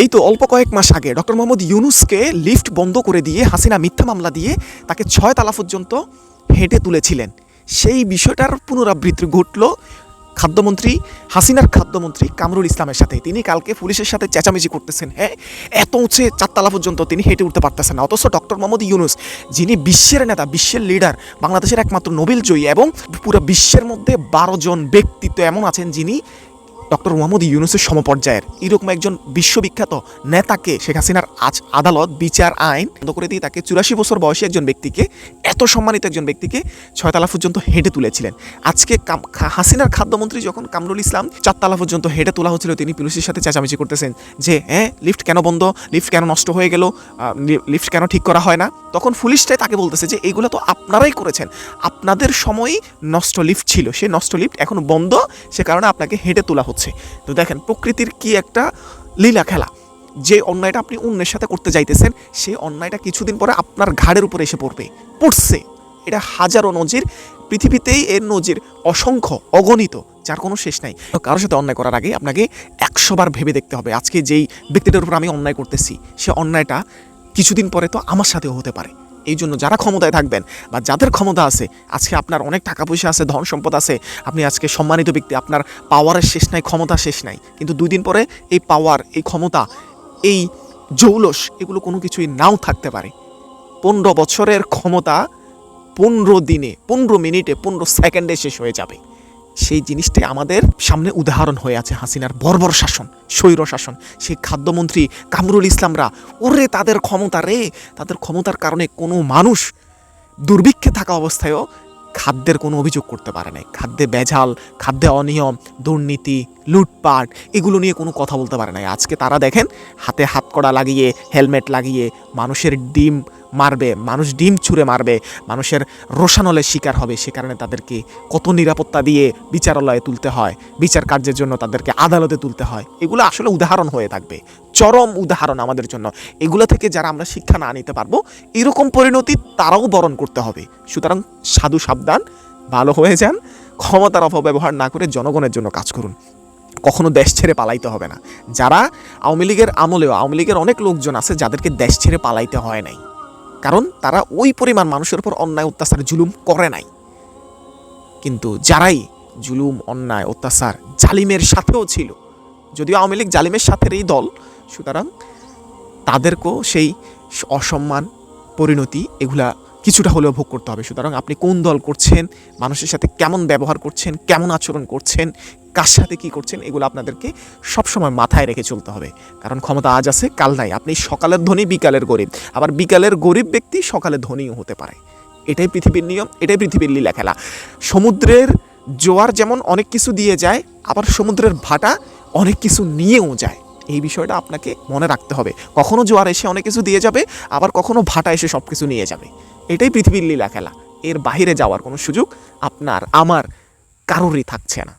এই তো অল্প কয়েক মাস আগে ডক্টর মোহাম্মদ ইউনুসকে লিফট বন্ধ করে দিয়ে হাসিনা মিথ্যা মামলা দিয়ে তাকে ছয় তালা পর্যন্ত হেঁটে তুলেছিলেন। সেই বিষয়টার পুনরাবৃত্তি ঘটল খাদ্যমন্ত্রী, হাসিনার খাদ্যমন্ত্রী কামরুল ইসলামের সাথে। তিনি কালকে পুলিশের সাথে চেঁচামেচি করতেছেন হ্যাঁ? এত উঁচে চারতলা পর্যন্ত তিনি হেঁটে উঠতে পারতেছেন না। অথচ ডক্টর মোহাম্মদ ইউনুস, যিনি বিশ্বের নেতা, বিশ্বের লিডার, বাংলাদেশের একমাত্র নোবেল জয়ী এবং পুরো বিশ্বের মধ্যে বারো জন ব্যক্তিত্ব এমন আছেন যিনি ডক্টর মোহাম্মদ ইউনুসের সমপর্যায়ের। এরকম একজন বিশ্ববিখ্যাত নেতাকে শেখ হাসিনার আজ আদালত, বিচার আইন বন্ধ করে দিয়ে তাকে চুরাশি বছর বয়সী একজন ব্যক্তিকে, এত সম্মানিত একজন ব্যক্তিকে ছয়তলা পর্যন্ত হেঁটে তুলেছিলেন। আজকে হাসিনার খাদ্যমন্ত্রী যখন কামরুল ইসলাম চারতলা পর্যন্ত হেঁটে তোলা হচ্ছিল, তিনি পুলিশের সাথে চেঁচামেচি করতেছেন যে হ্যাঁ লিফট কেন বন্ধ? লিফট কেন নষ্ট হয়ে গেল? লিফট কেন ঠিক করা হয় না? তখন পুলিশটাই তাকে বলতেছে যে এগুলো তো আপনারাই করেছেন। আপনাদের সময়ই নষ্ট লিফট ছিল। সেই নষ্ট লিফট এখন বন্ধ। সে কারণে আপনাকে হেঁটে তোলা হচ্ছে। তো দেখেন, প্রকৃতির কি একটা লীলা খেলা। যে অন্যায়টা আপনি অন্যের সাথে করতে যাইতেছেন সেই অন্যায়টা কিছুদিন পরে আপনার ঘাড়ের উপরে এসে পড়বে, পড়ছে। এটা হাজারো নজির, পৃথিবীতেই এর নজির অসংখ্য, অগণিত, যার কোনো শেষ নাই। কারোর সাথে অন্যায় করার আগে আপনাকে একশোবার ভেবে দেখতে হবে, আজকে যেই ব্যক্তিটার উপর আমি অন্যায় করতেছি, সে অন্যায়টা কিছুদিন পরে তো আমার সাথেও হতে পারে। এই জন্য যারা ক্ষমতায় থাকবেন বা যাদের ক্ষমতা আছে, আজকে আপনার অনেক টাকা পয়সা আছে, ধন সম্পদ আছে, আপনি আজকে সম্মানিত ব্যক্তি, আপনার পাওয়ারের শেষ নাই, ক্ষমতা শেষ নাই। কিন্তু দুই দিন পরে এই পাওয়ার, এই ক্ষমতা, এই জৌলস, এগুলো কোনো কিছুই নাও থাকতে পারে। পনেরো বছরের ক্ষমতা পনেরো দিনে, পনেরো মিনিটে, পনেরো সেকেন্ডে শেষ হয়ে যাবে। সেই জিনিসটাই আমাদের সামনে উদাহরণ হয়ে আছে হাসিনার বর্বর শাসন, স্বৈর শাসন। সেই খাদ্যমন্ত্রী কামরুল ইসলামরা, ওরে তাদের ক্ষমতা রে, তাদের ক্ষমতার কারণে কোনো মানুষ দুর্ভিক্ষে থাকা অবস্থায়ও খাদ্যের কোনো অভিযোগ করতে পারে নাই। খাদ্যে বেঝাল খাদ্যে অনিয়ম, দুর্নীতি, লুটপাট, এগুলো নিয়ে কোনো কথা বলতে পারে নাই। আজকে তারা দেখেন, হাতে হাত কড়া লাগিয়ে, হেলমেট লাগিয়ে মানুষের ডিম মারবে, মানুষ ডিম ছুঁড়ে মারবে, মানুষের রোশানলের শিকার হবে, সে কারণে তাদেরকে কত নিরাপত্তা দিয়ে বিচারালয়ে তুলতে হয়, বিচার কার্যের জন্য তাদেরকে আদালতে তুলতে হয়। এগুলো আসলে উদাহরণ হয়ে থাকবে, চরম উদাহরণ আমাদের জন্য। এগুলো থেকে যারা আমরা শিক্ষা না নিতে পারব, এরকম পরিণতি তারাও বরণ করতে হবে। সুতরাং সাধু সাবধান, ভালো হয়ে যান, ক্ষমতার অপব্যবহার না করে জনগণের জন্য কাজ করুন। কখনো দেশ ছেড়ে পালাইতে হবে না। যারা আওয়ামী লীগের আমলেও, আওয়ামী লীগের অনেক লোকজন আছে যাদেরকে দেশ ছেড়ে পালাইতে হয় নাই। কারণ তারা ওই পরিমাণ মানুষের উপর অন্যায় অত্যাচার, জুলুম করে নাই। কিন্তু যারাই জুলুম, অন্যায়, অত্যাচার জালিমের সাথেও ছিল, যদিও আওয়ামী লীগ জালিমের সাথেরই দল, সুতরাং তাদেরকেও সেই অসম্মান, পরিণতি এগুলা কিছুটা হলেও ভোগ করতে হবে। সুতরাং আপনি কোন দল করছেন, মানুষের সাথে কেমন ব্যবহার করছেন, কেমন আচরণ করছেন কার সাথে কী করছেন, এগুলো আপনাদেরকে সবসময় মাথায় রেখে চলতে হবে। কারণ ক্ষমতা আজ আছে, কাল নাই। আপনি সকালের ধনী, বিকালের গরিব। আবার বিকালের গরিব ব্যক্তি সকালে ধনীও হতে পারে। এটাই পৃথিবীর নিয়ম, এটাই পৃথিবীর লীলা খেলা সমুদ্রের জোয়ার যেমন অনেক কিছু দিয়ে যায়, আবার সমুদ্রের ভাটা অনেক কিছু নিয়েও যায়। এই বিষয়টা আপনাকে মনে রাখতে হবে। কখনো জোয়ার এসে অনেক কিছু দিয়ে যাবে, আবার কখনো ভাটা এসে সব কিছু নিয়ে যাবে। এটাই পৃথিবীর লীলা খেলা এর বাইরে যাওয়ার কোনো সুযোগ আপনার, আমার কারোরই থাকছে না।